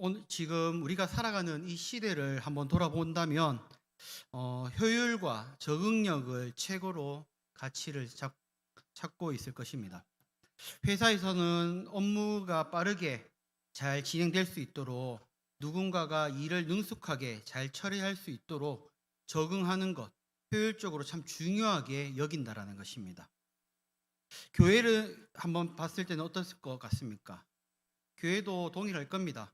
오늘 지금 우리가 살아가는 이 시대를 한번 돌아본다면 어, 효율과 적응력을 최고로 가치를 잡, 찾고 있을 것입니다. 회사에서는 업무가 빠르게 잘 진행될 수 있도록 누군가가 일을 능숙하게 잘 처리할 수 있도록 적응하는 것, 효율적으로 참 중요하게 여긴다라는 것입니다. 교회를 한번 봤을 때는 어떻을 것 같습니까? 교회도 동일할 겁니다.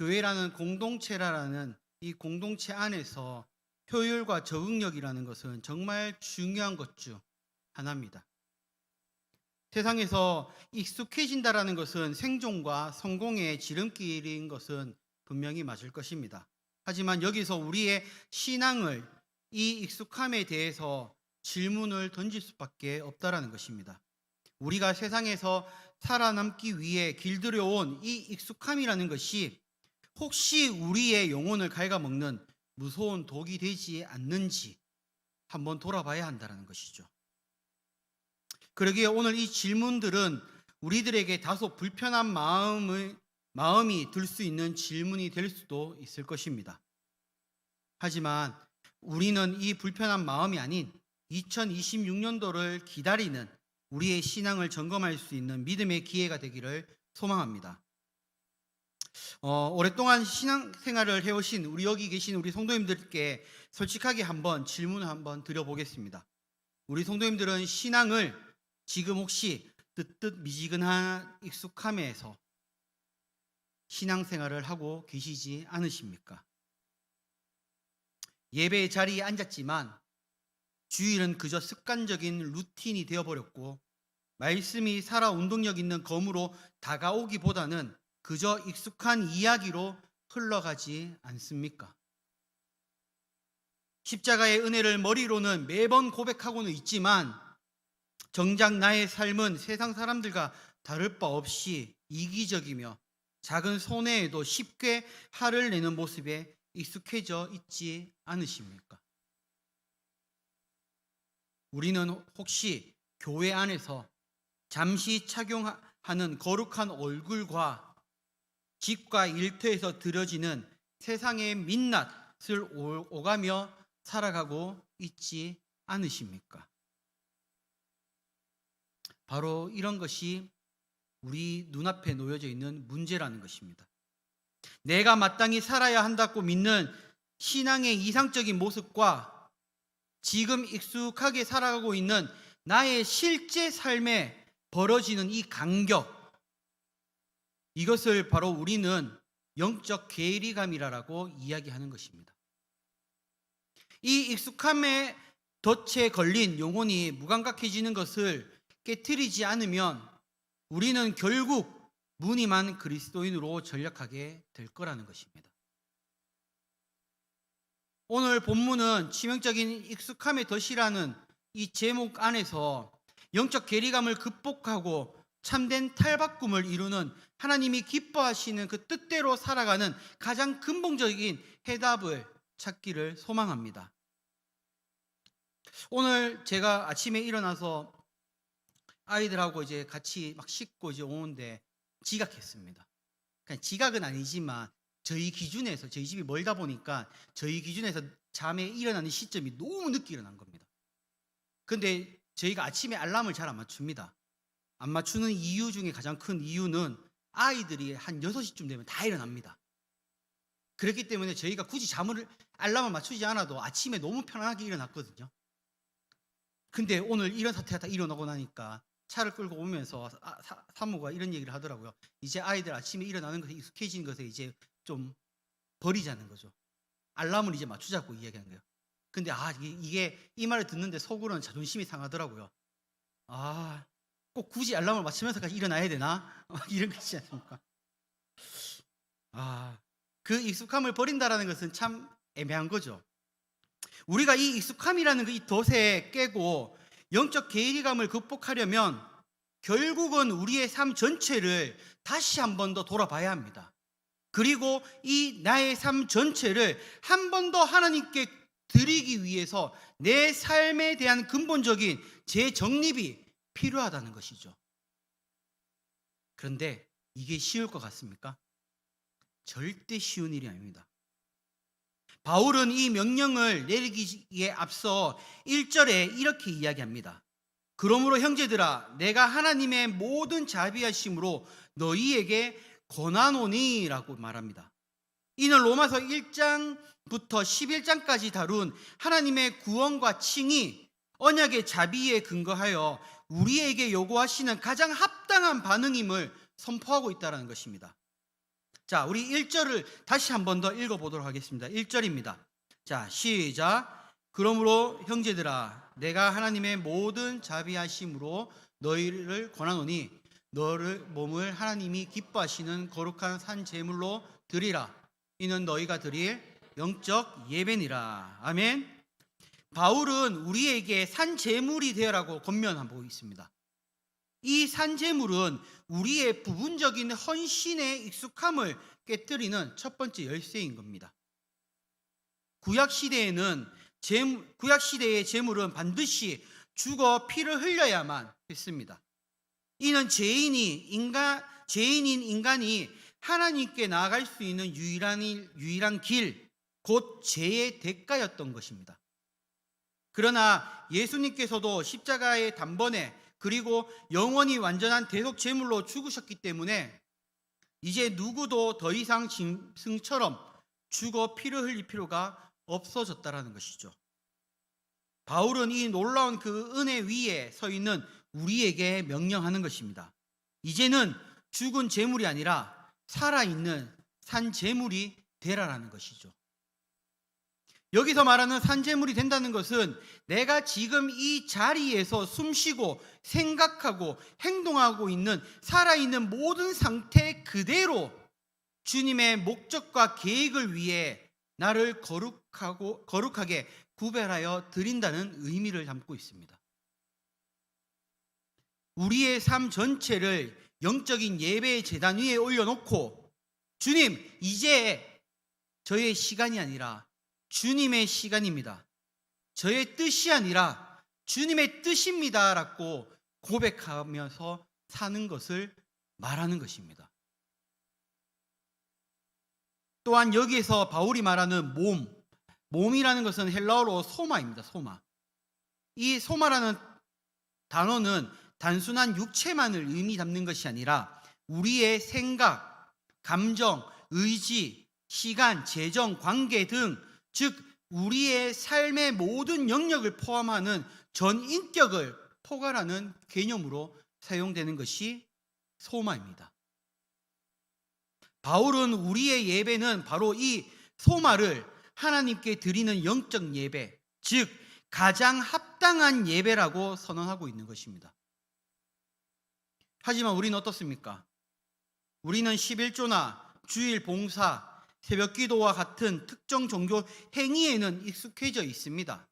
교회라는 공동체라는 이 공동체 안에서 효율과 적응력이라는 것은 정말 중요한 것 중 하나입니다. 세상에서 익숙해진다라는 것은 생존과 성공의 지름길인 것은 분명히 맞을 것입니다. 하지만 여기서 우리의 신앙을 이 익숙함에 대해서 질문을 던질 수밖에 없다라는 것입니다. 우리가 세상에서 살아남기 위해 길들여온 이 익숙함이라는 것이 혹시 우리의 영혼을 갉아먹는 무서운 독이 되지 않는지 한번 돌아봐야 한다는 것이죠. 그러기에 오늘 이 질문들은 우리들에게 다소 불편한 마음을 마음이 들 수 있는 질문이 될 수도 있을 것입니다. 하지만 우리는 이 불편한 마음이 아닌 2026년도를 기다리는 우리의 신앙을 점검할 수 있는 믿음의 기회가 되기를 소망합니다. 어, 오랫동안 신앙 생활을 해오신 우리 여기 계신 우리 성도님들께 솔직하게 한번 질문을 한번 드려보겠습니다. 우리 성도님들은 신앙을 지금 혹시 뜨뜻 미지근한 익숙함에서 신앙생활을 하고 계시지 않으십니까? 예배 자리에 앉았지만 주일은 그저 습관적인 루틴이 되어버렸고 말씀이 살아 운동력 있는 검으로 다가오기보다는 그저 익숙한 이야기로 흘러가지 않습니까? 십자가의 은혜를 머리로는 매번 고백하고는 있지만 정작 나의 삶은 세상 사람들과 다를 바 없이 이기적이며 작은 손해에도 쉽게 화를 내는 모습에 익숙해져 있지 않으십니까? 우리는 혹시 교회 안에서 잠시 착용하는 거룩한 얼굴과 집과 일터에서 들어지는 세상의 민낯을 오- 오가며 살아가고 있지 않으십니까? 바로 이런 것이 우리 눈앞에 놓여져 있는 문제라는 것입니다. 내가 마땅히 살아야 한다고 믿는 신앙의 이상적인 모습과 지금 익숙하게 살아가고 있는 나의 실제 삶에 벌어지는 이 간격, 이것을 바로 우리는 영적 괴리감이라고 이야기하는 것입니다. 이 익숙함에 덫에 걸린 영혼이 무감각해지는 것을 깨뜨리지 않으면 우리는 결국 무늬만 그리스도인으로 전락하게 될 거라는 것입니다. 오늘 본문은 치명적인 익숙함의 덫이라는 이 제목 안에서 영적 괴리감을 극복하고 참된 탈바꿈을 이루는 하나님이 기뻐하시는 그 뜻대로 살아가는 가장 근본적인 해답을 찾기를 소망합니다. 오늘 제가 아침에 일어나서 아이들하고 이제 같이 막 씻고 이제 오는데 지각했습니다. 그냥 지각은 아니지만 저희 기준에서 저희 집이 멀다 보니까 저희 기준에서 잠에 일어나는 시점이 너무 늦게 일어난 겁니다. 근데 저희가 아침에 알람을 잘 안 맞춥니다. 안 맞추는 이유 중에 가장 큰 이유는 아이들이 한 6시쯤 되면 다 일어납니다. 그렇기 때문에 저희가 굳이 잠을 알람을 맞추지 않아도 아침에 너무 편안하게 일어났거든요. 근데 오늘 이런 사태가 다 일어나고 나니까 차를 끌고 오면서 아, 사, 사모가 이런 얘기를 하더라고요. 이제 아이들 아침에 일어나는 것에 익숙해진 것에 이제 좀 버리자는 거죠. 알람을 이제 맞추자고 이야기하는 거예요. 근데 아 이게 이 말을 듣는데 속으로는 자존심이 상하더라고요. 아, 꼭 굳이 알람을 맞추면서까지 일어나야 되나? 이런 것이지 않습니까? 아, 그 익숙함을 버린다라는 것은 참 애매한 거죠. 우리가 이 익숙함이라는 그 이 덫에 깨고 영적 괴리감을 극복하려면 결국은 우리의 삶 전체를 다시 한 번 더 돌아봐야 합니다. 그리고 이 나의 삶 전체를 한 번 더 하나님께 드리기 위해서 내 삶에 대한 근본적인 재정립이 필요하다는 것이죠. 그런데 이게 쉬울 것 같습니까? 절대 쉬운 일이 아닙니다. 바울은 이 명령을 내리기에 앞서 1절에 이렇게 이야기합니다. 그러므로 형제들아 내가 하나님의 모든 자비하심으로 너희에게 권하노니라고 말합니다. 이는 로마서 1장부터 11장까지 다룬 하나님의 구원과 칭이 언약의 자비에 근거하여 우리에게 요구하시는 가장 합당한 반응임을 선포하고 있다는 것입니다. 자, 우리 1절을 다시 한 번 더 읽어 보도록 하겠습니다. 1절입니다. 자, 시작. 그러므로 형제들아 내가 하나님의 모든 자비하심으로 너희를 권하노니 너를 몸을 하나님이 기뻐하시는 거룩한 산 제물로 드리라. 이는 너희가 드릴 영적 예배니라. 아멘. 바울은 우리에게 산 제물이 되어라고 권면하고 있습니다. 이 산 재물은 우리의 부분적인 헌신의 익숙함을 깨뜨리는 첫 번째 열쇠인 겁니다. 구약 시대에는 재- 구약 시대의 재물은 반드시 죽어 피를 흘려야만 했습니다. 이는 죄인이 인간 죄인인 인간이 하나님께 나아갈 수 있는 유일한 일- 유일한 길, 곧 죄의 대가였던 것입니다. 그러나 예수님께서도 십자가의 단번에 그리고 영원히 완전한 대속 제물로 죽으셨기 때문에 이제 누구도 더 이상 짐승처럼 죽어 피를 흘릴 필요가 없어졌다라는 것이죠. 바울은 이 놀라운 그 은혜 위에 서 있는 우리에게 명령하는 것입니다. 이제는 죽은 제물이 아니라 살아있는 산 제물이 되라라는 것이죠. 여기서 말하는 산재물이 된다는 것은 내가 지금 이 자리에서 숨쉬고 생각하고 행동하고 있는 살아있는 모든 상태 그대로 주님의 목적과 계획을 위해 나를 거룩하고 거룩하게 구별하여 드린다는 의미를 담고 있습니다. 우리의 삶 전체를 영적인 예배의 재단 위에 올려놓고 주님 이제 저의 시간이 아니라 주님의 시간입니다. 저의 뜻이 아니라 주님의 뜻입니다라고 고백하면서 사는 것을 말하는 것입니다. 또한 여기에서 바울이 말하는 몸, 몸이라는 것은 헬라어로 소마입니다. 소마. 이 소마라는 단어는 단순한 육체만을 의미 담는 것이 아니라 우리의 생각, 감정, 의지, 시간, 재정, 관계 등 즉 우리의 삶의 모든 영역을 포함하는 전 인격을 포괄하는 개념으로 사용되는 것이 소마입니다. 바울은 우리의 예배는 바로 이 소마를 하나님께 드리는 영적 예배, 즉 가장 합당한 예배라고 선언하고 있는 것입니다. 하지만 우리는 어떻습니까? 우리는 11조나 주일 봉사, 새벽 기도와 같은 특정 종교 행위에는 익숙해져 있습니다.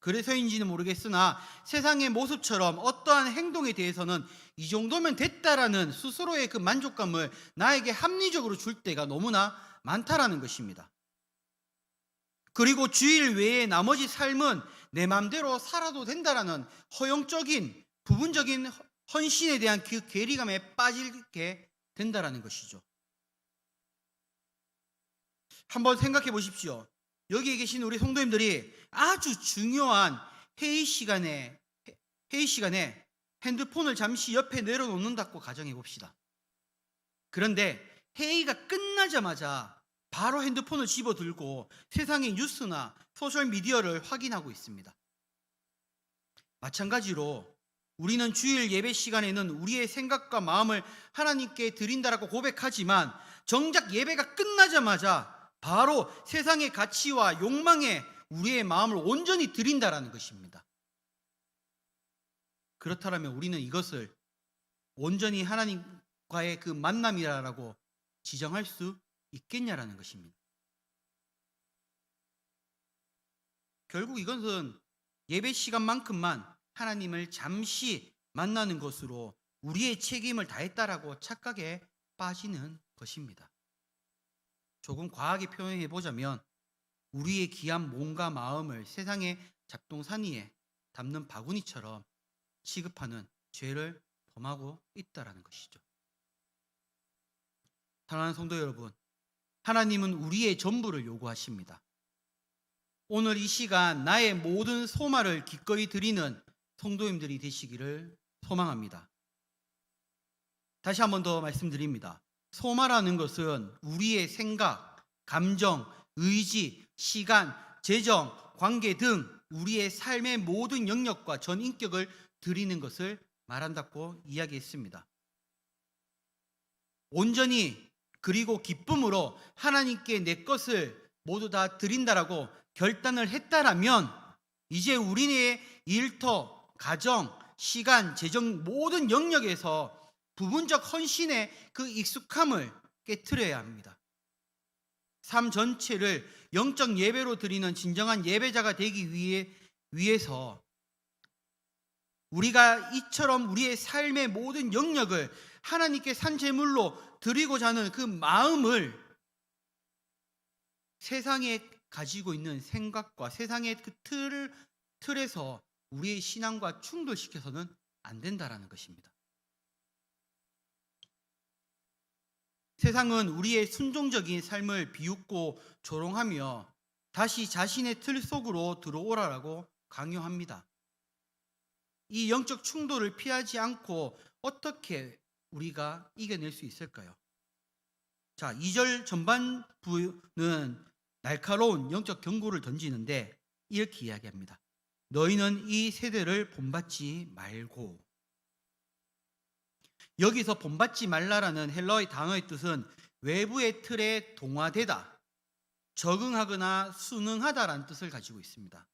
그래서인지는 모르겠으나 세상의 모습처럼 어떠한 행동에 대해서는 이 정도면 됐다라는 스스로의 그 만족감을 나에게 합리적으로 줄 때가 너무나 많다라는 것입니다. 그리고 주일 외에 나머지 삶은 내 마음대로 살아도 된다라는 허용적인 부분적인 헌신에 대한 그 괴리감에 빠지게 된다라는 것이죠. 한번 생각해 보십시오. 여기에 계신 우리 성도님들이 아주 중요한 회의 시간에 회의 시간에 핸드폰을 잠시 옆에 내려놓는다고 가정해 봅시다. 그런데 회의가 끝나자마자 바로 핸드폰을 집어 들고 세상의 뉴스나 소셜 미디어를 확인하고 있습니다. 마찬가지로 우리는 주일 예배 시간에는 우리의 생각과 마음을 하나님께 드린다라고 고백하지만 정작 예배가 끝나자마자 바로 세상의 가치와 욕망에 우리의 마음을 온전히 드린다라는 것입니다. 그렇다면 우리는 이것을 온전히 하나님과의 그 만남이라고 지정할 수 있겠냐라는 것입니다. 결국 이것은 예배 시간만큼만 하나님을 잠시 만나는 것으로 우리의 책임을 다했다라고 착각에 빠지는 것입니다. 조금 과하게 표현해 보자면 우리의 귀한 몸과 마음을 세상의 잡동산 위에 담는 바구니처럼 취급하는 죄를 범하고 있다라는 것이죠. 사랑하는 성도 여러분, 하나님은 우리의 전부를 요구하십니다. 오늘 이 시간 나의 모든 소마를 기꺼이 드리는 성도님들이 되시기를 소망합니다. 다시 한 번 더 말씀드립니다. 소마라는 것은 우리의 생각, 감정, 의지, 시간, 재정, 관계 등 우리의 삶의 모든 영역과 전 인격을 드리는 것을 말한다고 이야기했습니다. 온전히 그리고 기쁨으로 하나님께 내 것을 모두 다 드린다라고 결단을 했다라면 이제 우리의 일터, 가정, 시간, 재정 모든 영역에서 부분적 헌신의 그 익숙함을 깨뜨려야 합니다. 삶 전체를 영적 예배로 드리는 진정한 예배자가 되기 위해 위해서 우리가 이처럼 우리의 삶의 모든 영역을 하나님께 산 제물로 드리고자 하는 그 마음을 세상에 가지고 있는 생각과 세상의 그 틀을 틀에서 우리의 신앙과 충돌시켜서는 안 된다라는 것입니다. 세상은 우리의 순종적인 삶을 비웃고 조롱하며 다시 자신의 틀 속으로 들어오라라고 강요합니다. 이 영적 충돌을 피하지 않고 어떻게 우리가 이겨낼 수 있을까요? 자, 2절 전반부는 날카로운 영적 경고를 던지는데 이렇게 이야기합니다. 너희는 이 세대를 본받지 말고 여기서 본받지 말라라는 헬러의 단어의 뜻은 외부의 틀에 동화되다, 적응하거나 순응하다라는 뜻을 가지고 있습니다.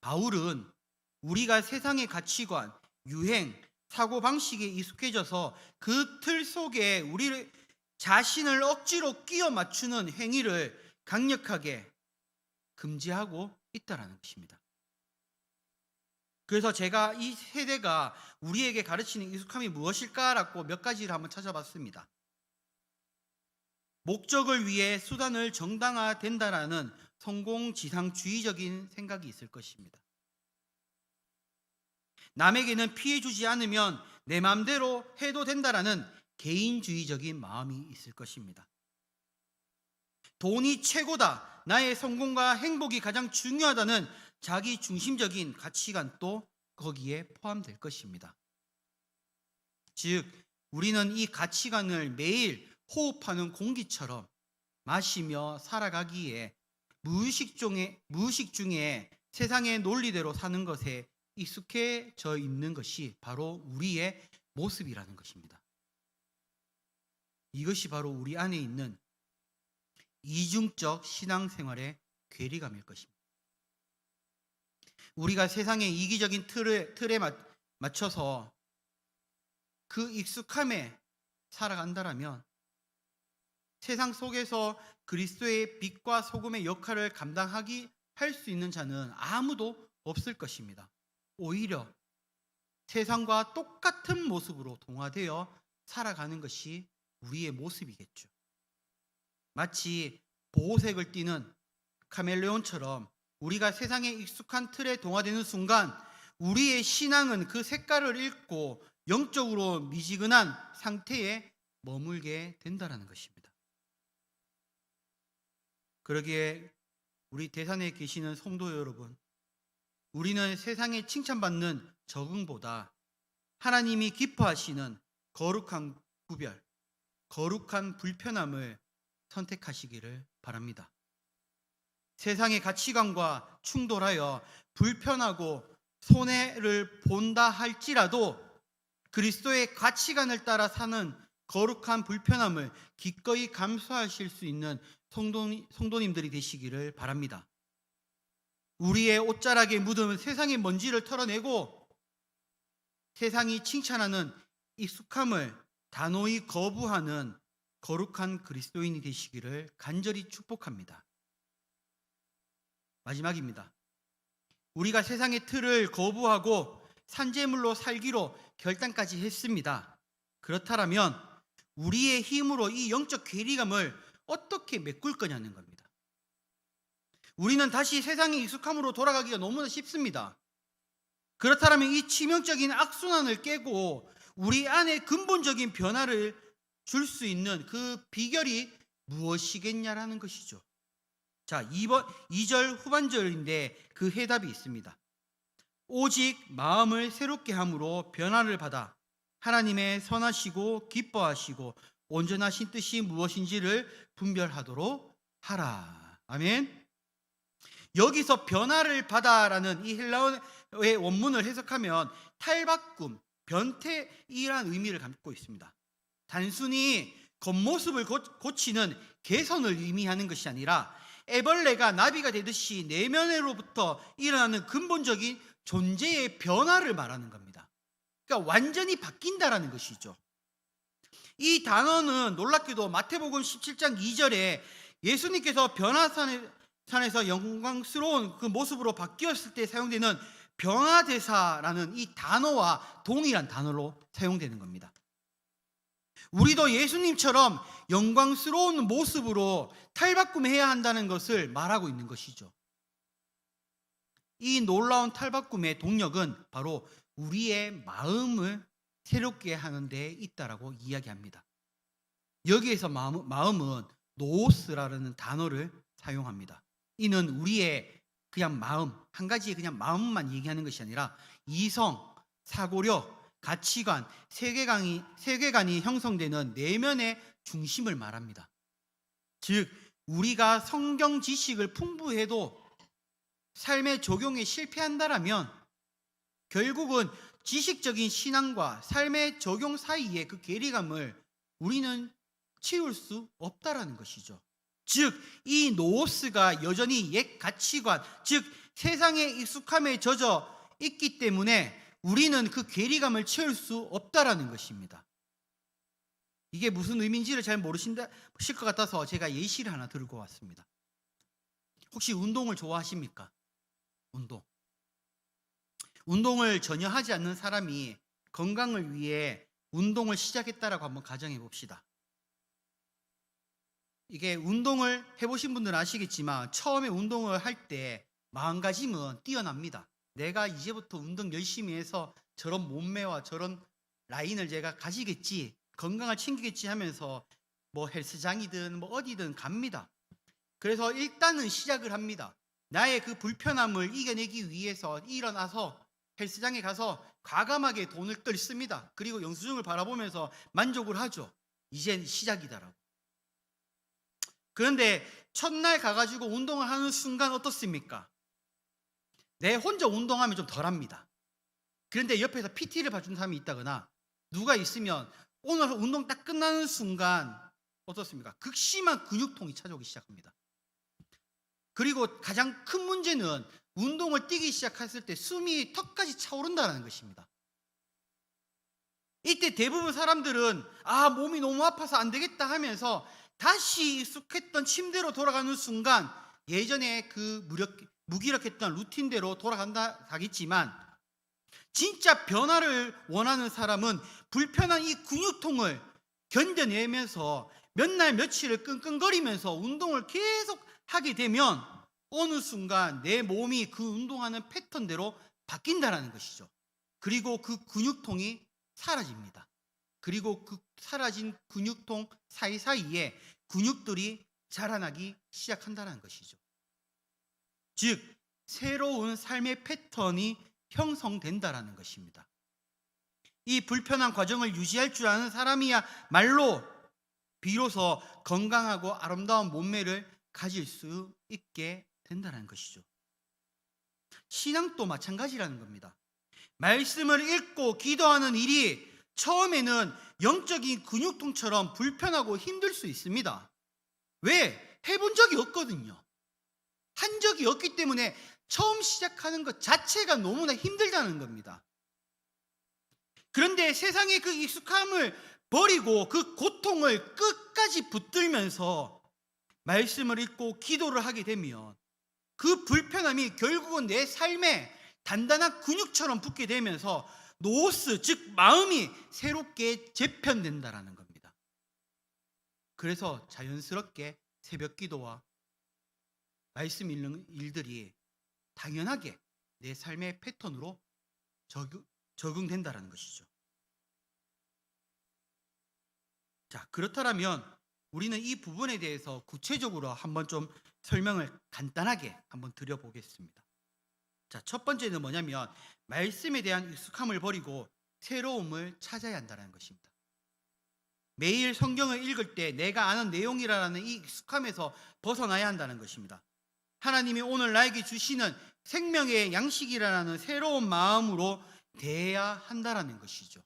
바울은 우리가 세상의 가치관, 유행, 사고 방식에 익숙해져서 그 틀 속에 우리 자신을 억지로 끼워 맞추는 행위를 강력하게 금지하고 있다라는 것입니다. 그래서 제가 이 세대가 우리에게 가르치는 익숙함이 무엇일까라고 몇 가지를 한번 찾아봤습니다. 목적을 위해 수단을 정당화된다라는 성공지상주의적인 생각이 있을 것입니다. 남에게는 피해 주지 않으면 내 마음대로 해도 된다라는 개인주의적인 마음이 있을 것입니다. 돈이 최고다. 나의 성공과 행복이 가장 중요하다는 자기 중심적인 가치관도 거기에 포함될 것입니다. 즉, 우리는 이 가치관을 매일 호흡하는 공기처럼 마시며 살아가기에 무의식 중에, 무의식 중에 세상의 논리대로 사는 것에 익숙해져 있는 것이 바로 우리의 모습이라는 것입니다. 이것이 바로 우리 안에 있는 이중적 신앙생활의 괴리감일 것입니다. 우리가 세상의 이기적인 틀에, 틀에 맞춰서 그 익숙함에 살아간다라면 세상 속에서 그리스도의 빛과 소금의 역할을 감당하기 할 수 있는 자는 아무도 없을 것입니다. 오히려 세상과 똑같은 모습으로 동화되어 살아가는 것이 우리의 모습이겠죠. 마치 보호색을 띠는 카멜레온처럼 우리가 세상에 익숙한 틀에 동화되는 순간 우리의 신앙은 그 색깔을 잃고 영적으로 미지근한 상태에 머물게 된다는 것입니다. 그러기에 우리 대산에 계시는 성도 여러분, 우리는 세상에 칭찬받는 적응보다 하나님이 기뻐하시는 거룩한 구별, 거룩한 불편함을 선택하시기를 바랍니다. 세상의 가치관과 충돌하여 불편하고 손해를 본다 할지라도 그리스도의 가치관을 따라 사는 거룩한 불편함을 기꺼이 감수하실 수 있는 성도, 성도 님들이 되시기를 바랍니다. 우리의 옷자락에 묻은 세상의 먼지를 털어내고 세상이 칭찬하는 익숙함을 단호히 거부하는 거룩한 그리스도인이 되시기를 간절히 축복합니다. 마지막입니다. 우리가 세상의 틀을 거부하고 산재물로 살기로 결단까지 했습니다. 그렇다면 우리의 힘으로 이 영적 괴리감을 어떻게 메꿀 거냐는 겁니다. 우리는 다시 세상의 익숙함으로 돌아가기가 너무나 쉽습니다. 그렇다면 이 치명적인 악순환을 깨고 우리 안에 근본적인 변화를 줄 수 있는 그 비결이 무엇이겠냐라는 것이죠. 자, 2번 2절 후반절인데 그 해답이 있습니다. 오직 마음을 새롭게 함으로 변화를 받아 하나님의 선하시고 기뻐하시고 온전하신 뜻이 무엇인지를 분별하도록 하라. 아멘. 여기서 변화를 받아라는 이 헬라어의 원문을 해석하면 탈바꿈, 변태이란 의미를 갖고 있습니다. 단순히 겉모습을 고- 고치는 개선을 의미하는 것이 아니라 애벌레가 나비가 되듯이 내면으로부터 일어나는 근본적인 존재의 변화를 말하는 겁니다. 그러니까 완전히 바뀐다라는 것이죠. 이 단어는 놀랍게도 마태복음 17장 2절에 예수님께서 변화산에서 영광스러운 그 모습으로 바뀌었을 때 사용되는 변화대사라는 이 단어와 동일한 단어로 사용되는 겁니다. 우리도 예수님처럼 영광스러운 모습으로 탈바꿈해야 한다는 것을 말하고 있는 것이죠. 이 놀라운 탈바꿈의 동력은 바로 우리의 마음을 새롭게 하는 데 있다라고 이야기합니다. 여기에서 마음, 마음은 노스라는 단어를 사용합니다. 이는 우리의 그냥 마음, 한 가지의 그냥 마음만 얘기하는 것이 아니라 이성, 사고력, 가치관, 세계관이, 세계관이 형성되는 내면의 중심을 말합니다. 즉, 우리가 성경 지식을 풍부해도 삶의 적용에 실패한다라면 결국은 지식적인 신앙과 삶의 적용 사이의 그 괴리감을 우리는 채울 수 없다라는 것이죠. 즉, 이 노스가 여전히 옛 가치관, 즉 세상의 익숙함에 젖어 있기 때문에 우리는 그 괴리감을 채울 수 없다라는 것입니다. 이게 무슨 의미인지를 잘 모르신다 실것 같아서 제가 예시를 하나 들고 왔습니다. 혹시 운동을 좋아하십니까? 운동. 운동을 전혀 하지 않는 사람이 건강을 위해 운동을 시작했다라고 한번 가정해 봅시다. 이게 운동을 해보신 분들은 아시겠지만 처음에 운동을 할 때 마음가짐은 뛰어납니다. 내가 이제부터 운동 열심히 해서 저런 몸매와 저런 라인을 제가 가지겠지, 건강을 챙기겠지 하면서 뭐 헬스장이든 뭐 어디든 갑니다. 그래서 일단은 시작을 합니다. 나의 그 불편함을 이겨내기 위해서 일어나서 헬스장에 가서 과감하게 돈을 뜰습니다. 그리고 영수증을 바라보면서 만족을 하죠. 이젠 시작이다라고. 그런데 첫날 가가지고 운동을 하는 순간 어떻습니까? 내 혼자 운동하면 좀 덜합니다. 그런데 옆에서 PT를 봐준 사람이 있다거나 누가 있으면 오늘 운동 딱 끝나는 순간 어떻습니까? 극심한 근육통이 찾아오기 시작합니다. 그리고 가장 큰 문제는 운동을 뛰기 시작했을 때 숨이 턱까지 차오른다는 것입니다. 이때 대부분 사람들은 아 몸이 너무 아파서 안 되겠다 하면서 다시 익숙했던 침대로 돌아가는 순간 예전에 그 무력, 무기력했던 루틴대로 돌아간다 가겠지만 진짜 변화를 원하는 사람은 불편한 이 근육통을 견뎌내면서 몇 날 며칠을 끙끙거리면서 운동을 계속 하게 되면 어느 순간 내 몸이 그 운동하는 패턴대로 바뀐다라는 것이죠. 그리고 그 근육통이 사라집니다. 그리고 그 사라진 근육통 사이사이에 근육들이 자라나기 시작한다는 것이죠. 즉 새로운 삶의 패턴이 형성된다라는 것입니다. 이 불편한 과정을 유지할 줄 아는 사람이야 말로 비로소 건강하고 아름다운 몸매를 가질 수 있게 된다는 것이죠. 신앙도 마찬가지라는 겁니다. 말씀을 읽고 기도하는 일이 처음에는 영적인 근육통처럼 불편하고 힘들 수 있습니다. 왜? 해본 적이 없거든요. 한 적이 없기 때문에 처음 시작하는 것 자체가 너무나 힘들다는 겁니다. 그런데 세상의 그 익숙함을 버리고 그 고통을 끝까지 붙들면서 말씀을 읽고 기도를 하게 되면 그 불편함이 결국은 내 삶에 단단한 근육처럼 붙게 되면서 노스 즉 마음이 새롭게 재편된다라는 겁니다. 그래서 자연스럽게 새벽 기도와 말씀 읽는 일들이 당연하게 내 삶의 패턴으로 적용, 적응된다라는 것이죠. 자, 그렇다면 우리는 이 부분에 대해서 구체적으로 한번 좀 설명을 간단하게 한번 드려보겠습니다. 자, 첫 번째는 뭐냐면 말씀에 대한 익숙함을 버리고 새로움을 찾아야 한다는 것입니다. 매일 성경을 읽을 때 내가 아는 내용이라는 이 익숙함에서 벗어나야 한다는 것입니다. 하나님이 오늘 나에게 주시는 생명의 양식이라는 새로운 마음으로 대해야 한다라는 것이죠.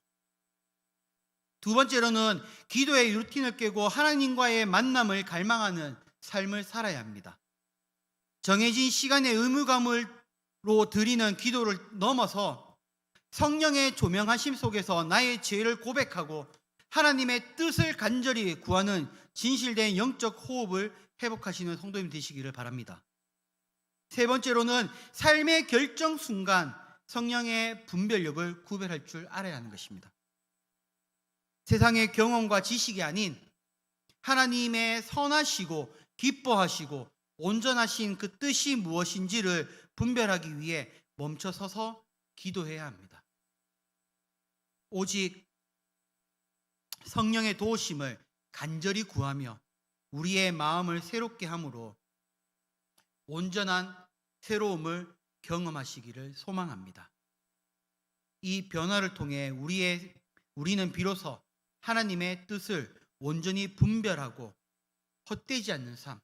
두 번째로는 기도의 루틴을 깨고 하나님과의 만남을 갈망하는 삶을 살아야 합니다. 정해진 시간의 의무감으로 드리는 기도를 넘어서 성령의 조명하심 속에서 나의 죄를 고백하고 하나님의 뜻을 간절히 구하는 진실된 영적 호흡을 회복하시는 성도님 되시기를 바랍니다. 세 번째로는 삶의 결정 순간 성령의 분별력을 구별할 줄 알아야 하는 것입니다. 세상의 경험과 지식이 아닌 하나님의 선하시고 기뻐하시고 온전하신 그 뜻이 무엇인지를 분별하기 위해 멈춰 서서 기도해야 합니다. 오직 성령의 도우심을 간절히 구하며 우리의 마음을 새롭게 함으로 온전한 새로움을 경험하시기를 소망합니다. 이 변화를 통해 우리의 우리는 비로소 하나님의 뜻을 온전히 분별하고 헛되지 않는 삶,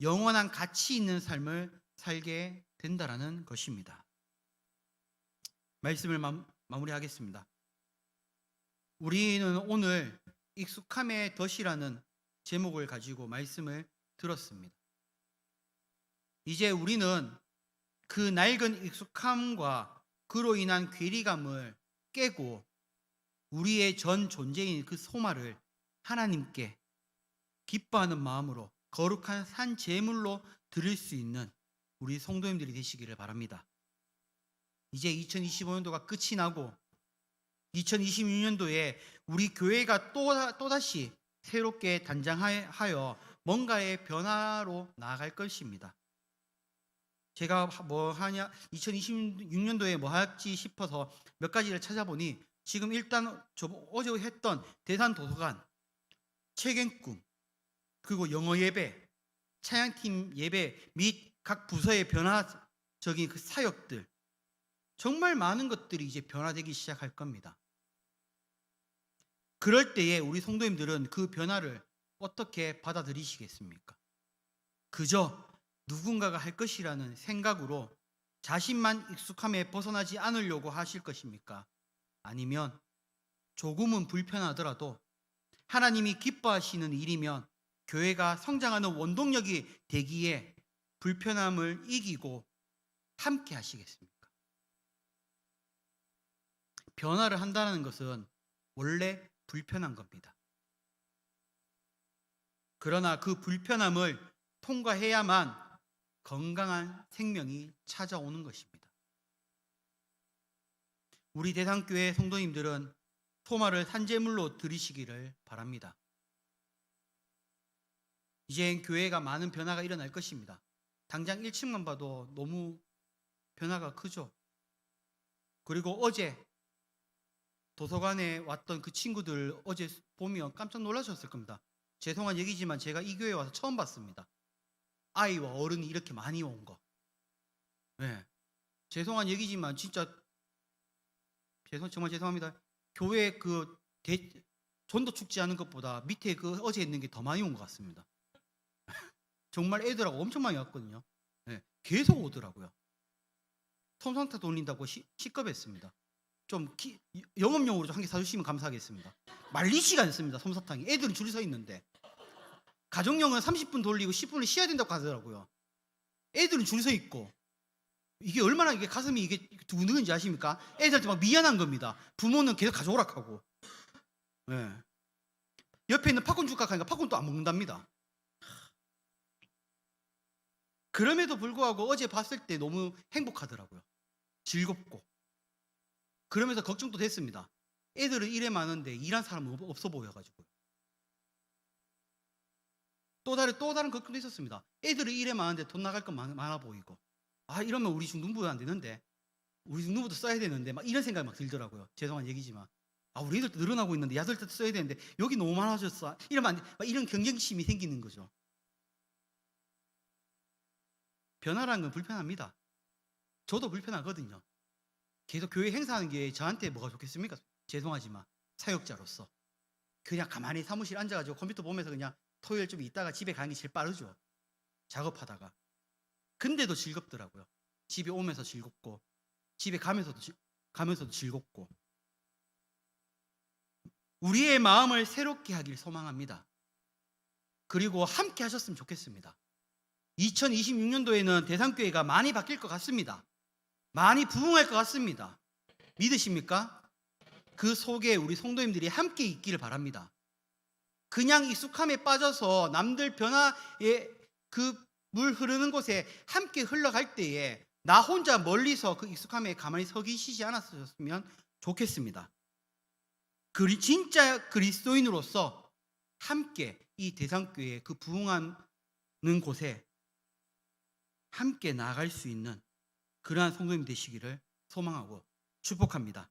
영원한 가치 있는 삶을 살게 된다라는 것입니다. 말씀을 마, 마무리하겠습니다. 우리는 오늘 익숙함의 덫이라는 제목을 가지고 말씀을 들었습니다. 이제 우리는 그 낡은 익숙함과 그로 인한 괴리감을 깨고 우리의 전 존재인 그 소마를 하나님께 기뻐하는 마음으로 거룩한 산 제물로 드릴 수 있는 우리 성도님들이 되시기를 바랍니다. 이제 2025년도가 끝이 나고 2026년도에 우리 교회가 또, 또다시 새롭게 단장하여 뭔가의 변화로 나아갈 것입니다. 제가 뭐 하냐 2026년도에 뭐 할지 싶어서 몇 가지를 찾아보니 지금 일단 저 어제 했던 대산 도서관 책의 꿈 그리고 영어 예배 찬양팀 예배 및 각 부서의 변화적인 그 사역들 정말 많은 것들이 이제 변화되기 시작할 겁니다. 그럴 때에 우리 성도님들은 그 변화를 어떻게 받아들이시겠습니까? 그저 누군가가 할 것이라는 생각으로 자신만 익숙함에 벗어나지 않으려고 하실 것입니까? 아니면 조금은 불편하더라도 하나님이 기뻐하시는 일이면 교회가 성장하는 원동력이 되기에 불편함을 이기고 함께 하시겠습니까? 변화를 한다는 것은 원래 불편한 겁니다. 그러나 그 불편함을 통과해야만 건강한 생명이 찾아오는 것입니다. 우리 대상교회 성도님들은 토마를 산재물로 드리시기를 바랍니다. 이제 교회가 많은 변화가 일어날 것입니다. 당장 1층만 봐도 너무 변화가 크죠. 그리고 어제 도서관에 왔던 그 친구들 어제 보면 깜짝 놀라셨을 겁니다. 죄송한 얘기지만 제가 이 교회에 와서 처음 봤습니다. 아이와 어른이 이렇게 많이 온 거. 네. 죄송한 얘기지만 진짜 죄송 정말 죄송합니다. 교회 그 대, 전도 축제 하는 것보다 밑에 그 어제 있는 게 더 많이 온 것 같습니다. 정말 애들하고 엄청 많이 왔거든요. 네. 계속 오더라고요. 솜사탕 돌린다고 시, 시겁했습니다. 좀 기, 영업용으로 한개 사주시면 감사하겠습니다. 말리지가 않습니다. 솜사탕이. 애들은 줄이 서 있는데. 가정용은 30분 돌리고 10분을 쉬어야 된다고 하더라고요. 애들은 줄 서 있고 이게 얼마나 이게 가슴이 이게 두근두근지 아십니까? 애들한테 막 미안한 겁니다. 부모는 계속 가져오라 하고. 네. 옆에 있는 팝콘 줄까 하니까 팝콘 또안 먹는답니다. 그럼에도 불구하고 어제 봤을 때 너무 행복하더라고요. 즐겁고. 그러면서 걱정도 됐습니다. 애들은 일에 많은데 일한 사람은 없어 보여가지고. 또 다른 또 다른 걱정도 있었습니다. 애들이 일에 많은데 돈 나갈 건 많, 많아 보이고 아 이러면 우리 중등부 안 되는데 우리 중등부도 써야 되는데 막 이런 생각이 막 들더라고요. 죄송한 얘기지만 아 우리 애들도 늘어나고 있는데 야들 때 써야 되는데 여기 너무 많아졌어. 이러면 안 돼. 막 이런 경쟁심이 생기는 거죠. 변화라는 건 불편합니다. 저도 불편하거든요. 계속 교회 행사하는 게 저한테 뭐가 좋겠습니까? 죄송하지만 사역자로서 그냥 가만히 사무실 앉아가지고 컴퓨터 보면서 그냥 토요일 좀 있다가 집에 가는 게 제일 빠르죠. 작업하다가. 근데도 즐겁더라고요. 집에 오면서 즐겁고 집에 가면서도 즐- 가면서도 즐겁고 우리의 마음을 새롭게 하길 소망합니다. 그리고 함께 하셨으면 좋겠습니다. 2026년도에는 대상교회가 많이 바뀔 것 같습니다. 많이 부흥할 것 같습니다. 믿으십니까? 그 속에 우리 성도님들이 함께 있기를 바랍니다. 그냥 익숙함에 빠져서 남들 변화에 그 물 흐르는 곳에 함께 흘러갈 때에 나 혼자 멀리서 그 익숙함에 가만히 서 계시지 않았으면 좋겠습니다. 그리 진짜 그리스도인으로서 함께 이 대상교회 그 부흥하는 곳에 함께 나아갈 수 있는 그러한 성도님 되시기를 소망하고 축복합니다.